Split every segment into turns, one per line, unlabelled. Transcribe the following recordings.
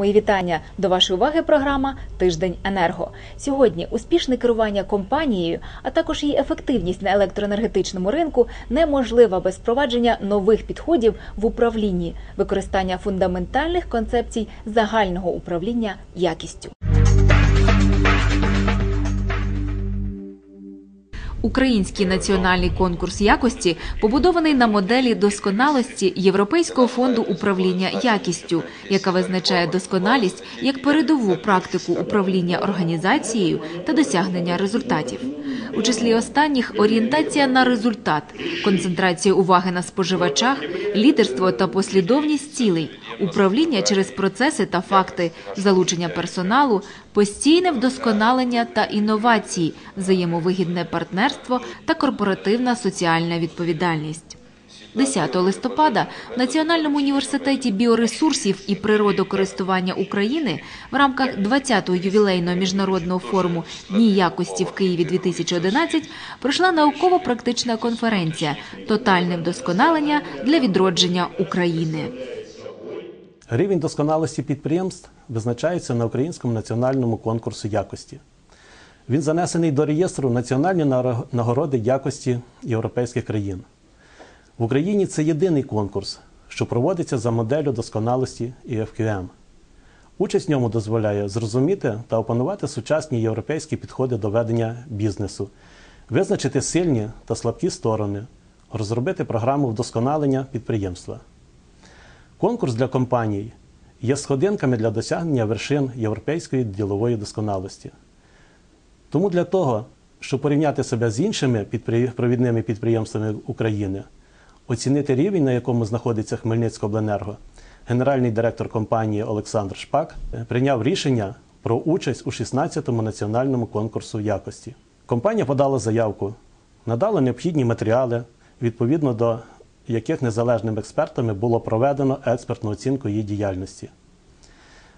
Мої вітання до вашої уваги. Програма Тиждень енерго. Сьогодні успішне керування компанією, а також її ефективність на електроенергетичному ринку неможлива без впровадження нових підходів в управлінні, використання фундаментальних концепцій загального управління якістю. Український національний конкурс якості побудований на моделі досконалості Європейського фонду управління якістю, яка визначає досконалість як передову практику управління організацією та досягнення результатів. У числі останніх орієнтація на результат, концентрація уваги на споживачах, лідерство та послідовність цілей, управління через процеси та факти, залучення персоналу, постійне вдосконалення та інновації, взаємовигідне партнерство та корпоративна соціальна відповідальність. 10 листопада в Національному університеті біоресурсів і природокористування України в рамках 20-го ювілейного міжнародного форуму Дні якості в Києві 2011 пройшла науково-практична конференція Тотальне вдосконалення для відродження України.
Рівень досконалості підприємств визначається на Українському національному конкурсу якості. Він занесений до реєстру національні нагороди якості європейських країн. В Україні це єдиний конкурс, що проводиться за моделлю досконалості ІФКМ. Участь в ньому дозволяє зрозуміти та опанувати сучасні європейські підходи до ведення бізнесу, визначити сильні та слабкі сторони, розробити програму вдосконалення підприємства. Конкурс для компаній є сходинками для досягнення вершин європейської ділової досконалості. Тому для того, щоб порівняти себе з іншими провідними підприємствами України, оцінити рівень, на якому знаходиться Хмельницькобленерго, генеральний директор компанії Олександр Шпак прийняв рішення про участь у 16-му національному конкурсу якості. Компанія подала заявку, надала необхідні матеріали відповідно до яких незалежними експертами було проведено експертну оцінку її діяльності.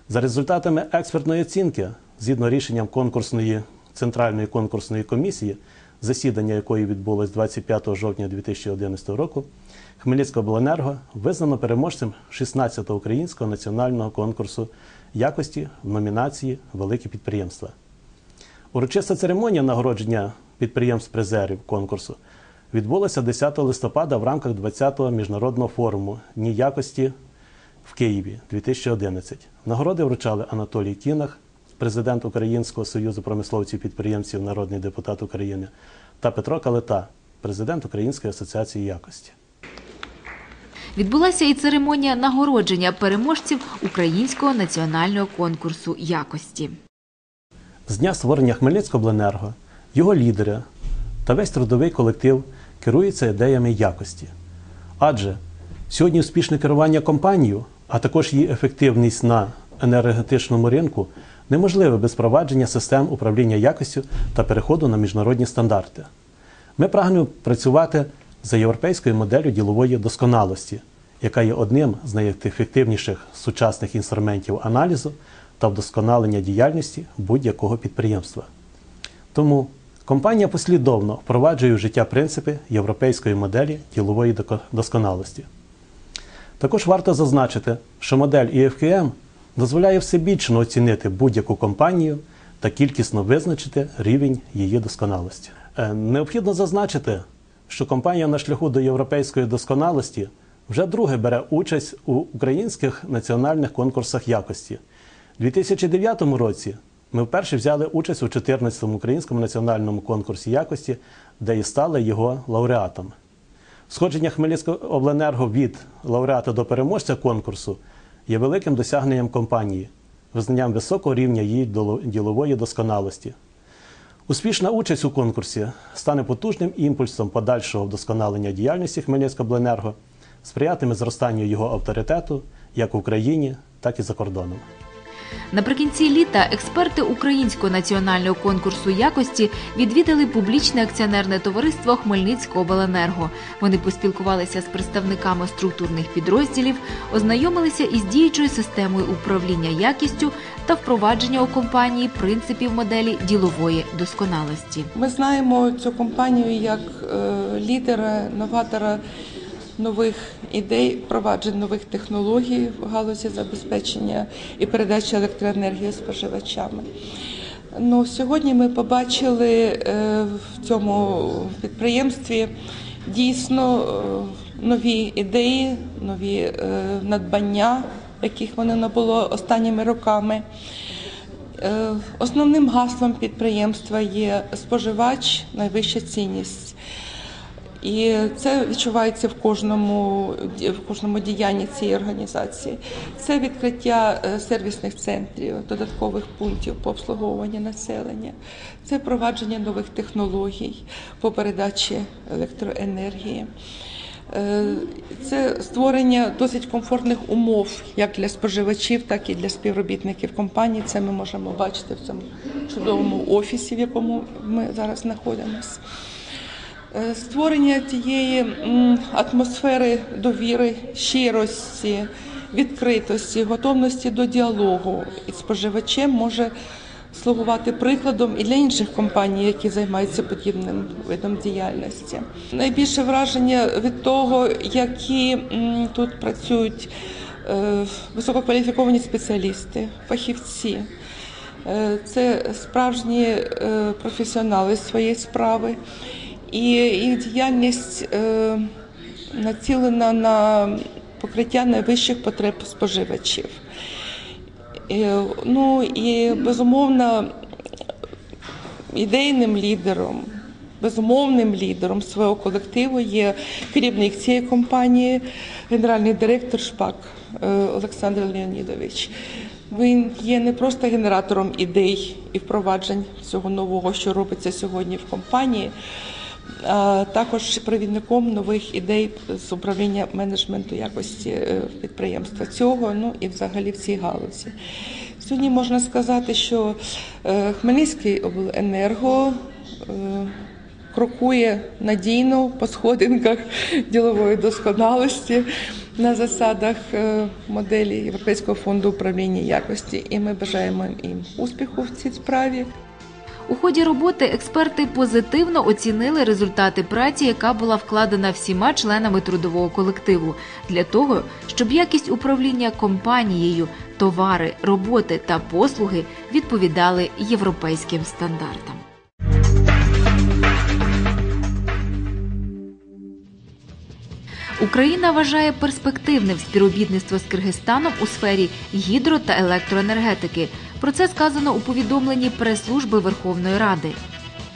За результатами експертної оцінки, згідно рішенням конкурсної центральної конкурсної комісії, засідання якої відбулось 25 жовтня 2011 року, Хмельницька обленерго визнано переможцем 16-го українського національного конкурсу якості в номінації Великі підприємства. Урочиста церемонія нагородження підприємств-призерів конкурсу відбулася 10 листопада в рамках 20-го міжнародного форуму Дні якості в Києві 2011. Нагороди вручали Анатолій Кінах, президент Українського союзу промисловців підприємців, народний депутат України, та Петро Калита, президент Української асоціації якості.
Відбулася і церемонія нагородження переможців Українського національного конкурсу якості.
З дня створення Хмельницькобленерго, його лідери та весь трудовий колектив керуються ідеями якості. Адже сьогодні успішне керування компанією, а також її ефективність на енергетичному ринку неможливе без впровадження систем управління якістю та переходу на міжнародні стандарти. Ми прагнемо працювати за європейською моделлю ділової досконалості, яка є одним з найефективніших сучасних інструментів аналізу та вдосконалення діяльності будь-якого підприємства. Тому Компанія послідовно впроваджує в життя принципи європейської моделі ділової досконалості. Також варто зазначити, що модель EFKM дозволяє всебічно оцінити будь-яку компанію та кількісно визначити рівень її досконалості. Е, необхідно зазначити, що компанія на шляху до європейської досконалості вже друге бере участь у українських національних конкурсах якості. У 2009 році ми вперше взяли участь у 14-му українському національному конкурсі якості, де і стали його лауреатом. Сходження Хмельницького обленерго від лауреата до переможця конкурсу є великим досягненням компанії, визнанням високого рівня її ділової досконалості. Успішна участь у конкурсі стане потужним імпульсом подальшого вдосконалення діяльності Хмельницького сприятиме зростанню його авторитету як в Україні, так і за кордоном.
Наприкінці літа експерти Українського національного конкурсу якості відвідали публічне акціонерне товариство Хмельницького обленерго. Вони поспілкувалися з представниками структурних підрозділів, ознайомилися із діючою системою управління якістю та впровадження у компанії принципів моделі ділової досконалості.
Ми знаємо цю компанію як е, лідера, новатора нових ідей, впроваджень нових технологій в галузі забезпечення і передачі електроенергії споживачами. Ну, сьогодні ми побачили е, в цьому підприємстві дійсно е, нові ідеї, нові е, надбання, яких воно набуло останніми роками. Основним гаслом підприємства є споживач, найвища цінність. І це відчувається в кожному в кожному діянні цієї організації. Це відкриття е, сервісних центрів, додаткових пунктів по обслуговуванню населення, це впровадження нових технологій по передачі електроенергії. Е, Це створення досить комфортних умов як для споживачів, так і для співробітників компанії. Це ми можемо бачити в цьому чудовому офісі, в якому ми зараз знаходимося. Е, Створення тієї атмосфери довіри, щирості, відкритості, готовності до діалогу із споживачем може слугувати прикладом і для інших компаній, які займаються подібним видом діяльності. Найбільше враження від того, які тут працюють е, висококваліфіковані спеціалісти, фахівці. Е, Це справжні професіонали своєї справи, і їх діяльність е, націлена на покриття найвищих потреб споживачів. Е, Ну і безумовно ідейним лідером, безумовним лідером свого колективу є керівник цієї компанії, генеральний директор Шпак е, Олександр Леонідович. Він є не просто генератором ідей і впроваджень всього нового, що робиться сьогодні в компанії, також провідником нових ідей з управління менеджменту якості е, підприємства цього, ну і взагалі в цій галузі. Сьогодні можна сказати, що е, Хмельницький обленерго е, крокує надійно по сходинках ділової досконалості на засадах моделі Європейського фонду управління якості, і ми бажаємо їм успіху в цій справі.
У ході роботи експерти позитивно оцінили результати праці, яка була вкладена всіма членами трудового колективу, для того, щоб якість управління компанією, товари, роботи та послуги відповідали європейським стандартам. Україна вважає перспективним співробітництво з Киргизстаном у сфері гідро та електроенергетики. Про це сказано у повідомленні прес-служби Верховної Ради.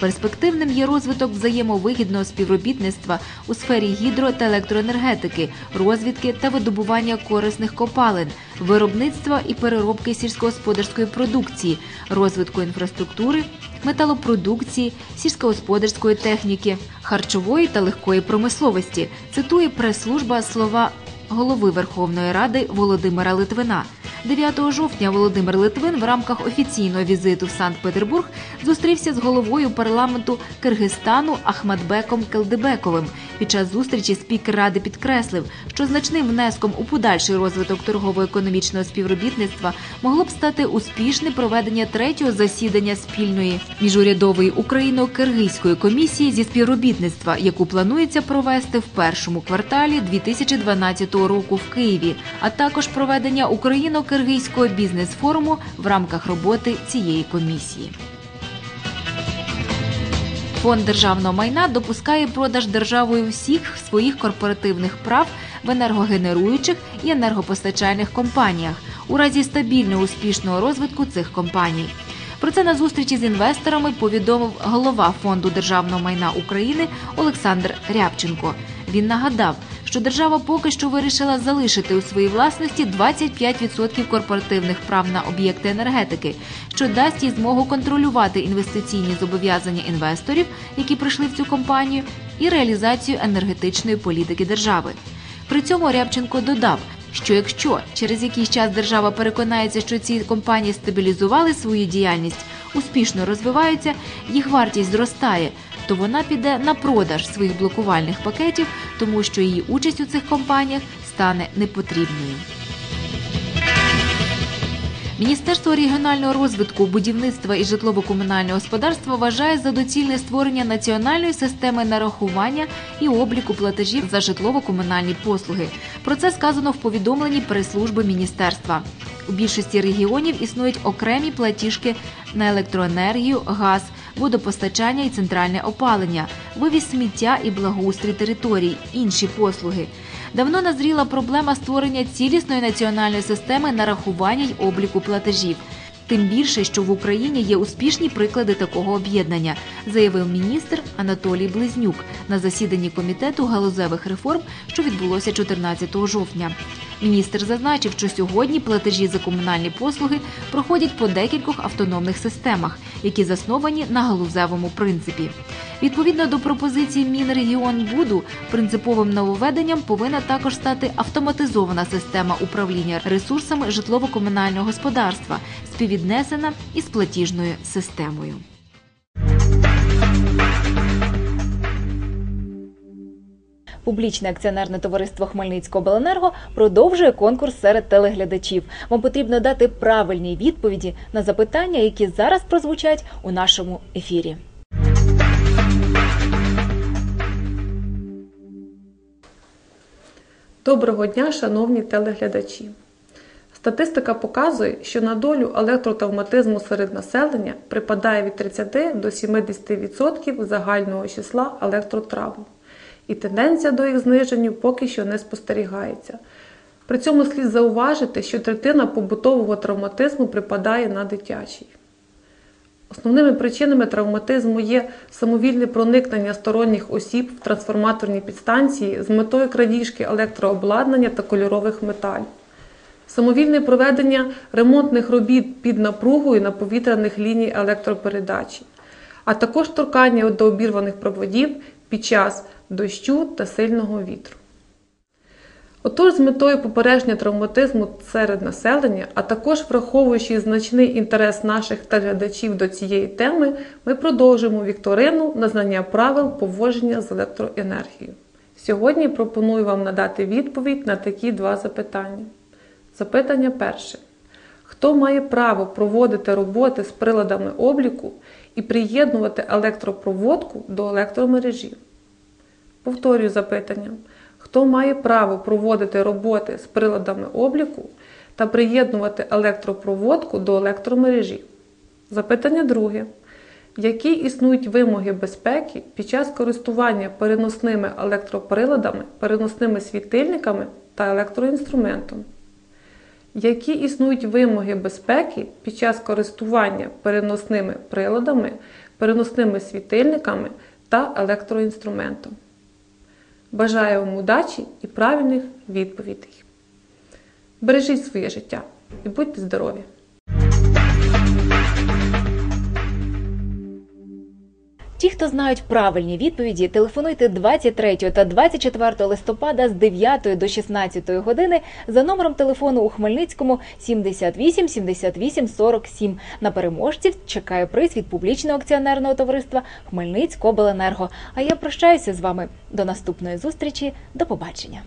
Перспективним є розвиток взаємовигідного співробітництва у сфері гідро та електроенергетики, розвідки та видобування корисних копалин, виробництва і переробки сільськогосподарської продукції, розвитку інфраструктури, металопродукції, сільськогосподарської техніки, харчової та легкої промисловості. Цитує прес-служба слова голови Верховної Ради Володимира Литвина. 9 жовтня Володимир Литвин в рамках офіційного візиту в Санкт-Петербург зустрівся з головою парламенту Киргизстану Ахмадбеком Келдебековим. Під час зустрічі спікер ради підкреслив, що значним внеском у подальший розвиток торгово-економічного співробітництва могло б стати успішне проведення третього засідання спільної міжурядової україно-киргизької комісії зі співробітництва, яку планується провести в першому кварталі 2012 року в Києві, а також проведення україно-киргизького бізнес-форуму в рамках роботи цієї комісії. Фонд державного майна допускає продаж державою всіх своїх корпоративних прав в енергогенеруючих і енергопостачальних компаніях у разі стабільного успішного розвитку цих компаній. Про це на зустрічі з інвесторами повідомив голова фонду державного майна України Олександр Рябченко. Він нагадав, що держава поки що вирішила залишити у своїй власності 25% корпоративних прав на об'єкти енергетики, що дасть їй змогу контролювати інвестиційні зобов'язання інвесторів, які прийшли в цю компанію, і реалізацію енергетичної політики держави. При цьому Рябченко додав, що якщо через якийсь час держава переконається, що ці компанії стабілізували свою діяльність, успішно розвиваються, їх вартість зростає, то вона піде на продаж своїх блокувальних пакетів, тому що її участь у цих компаніях стане непотрібною. Міністерство регіонального розвитку, будівництва і житлово-комунального господарства вважає за доцільне створення національної системи нарахування і обліку платежів за житлово-комунальні послуги. Про це сказано в повідомленні прес-служби міністерства. У більшості регіонів існують окремі платіжки на електроенергію, газ, водопостачання і центральне опалення, вивіз сміття і благоустрій територій, інші послуги. Давно назріла проблема створення цілісної національної системи нарахування й обліку платежів. Тим більше, що в Україні є успішні приклади такого об'єднання, заявив міністр Анатолій Близнюк на засіданні комітету галузевих реформ, що відбулося 14 жовтня. Міністр зазначив, що сьогодні платежі за комунальні послуги проходять по декількох автономних системах, які засновані на галузевому принципі. Відповідно до пропозиції Мінрегіонбуду, принциповим нововведенням повинна також стати автоматизована система управління ресурсами житлово-комунального господарства, співвіднесена із платіжною системою. Публічне акціонерне товариство Хмельницького продовжує конкурс серед телеглядачів. Вам потрібно дати правильні відповіді на запитання, які зараз прозвучать у нашому ефірі.
Доброго дня, шановні телеглядачі. Статистика показує, що на долю електротравматизму серед населення припадає від 30 до 70% загального числа електротравм. І тенденція до їх зниження поки що не спостерігається. При цьому слід зауважити, що третина побутового травматизму припадає на дитячий. Основними причинами травматизму є самовільне проникнення сторонніх осіб в трансформаторні підстанції з метою крадіжки електрообладнання та кольорових металів, самовільне проведення ремонтних робіт під напругою на повітряних ліній електропередачі, а також торкання до обірваних проводів під час дощу та сильного вітру. Отож, з метою попередження травматизму серед населення, а також враховуючи значний інтерес наших телеглядачів до цієї теми, ми продовжуємо вікторину на знання правил поводження з електроенергією. Сьогодні пропоную вам надати відповідь на такі два запитання. Запитання перше. Хто має право проводити роботи з приладами обліку і приєднувати електропроводку до електромережі? Повторюю запитання. Хто має право проводити роботи з приладами обліку та приєднувати електропроводку до електромережі? Запитання друге. Які існують вимоги безпеки під час користування переносними електроприладами, переносними світильниками та електроінструментом? Які існують вимоги безпеки під час користування переносними приладами, переносними світильниками та електроінструментом? Бажаю вам удачі і правильних відповідей. Бережіть своє життя і будьте здорові!
Ті, хто знають правильні відповіді, телефонуйте 23 та 24 листопада з 9 до 16 години за номером телефону у Хмельницькому 78 78 47. На переможців чекає приз від публічного акціонерного товариства Хмельницькобленерго. А я прощаюся з вами до наступної зустрічі. До побачення.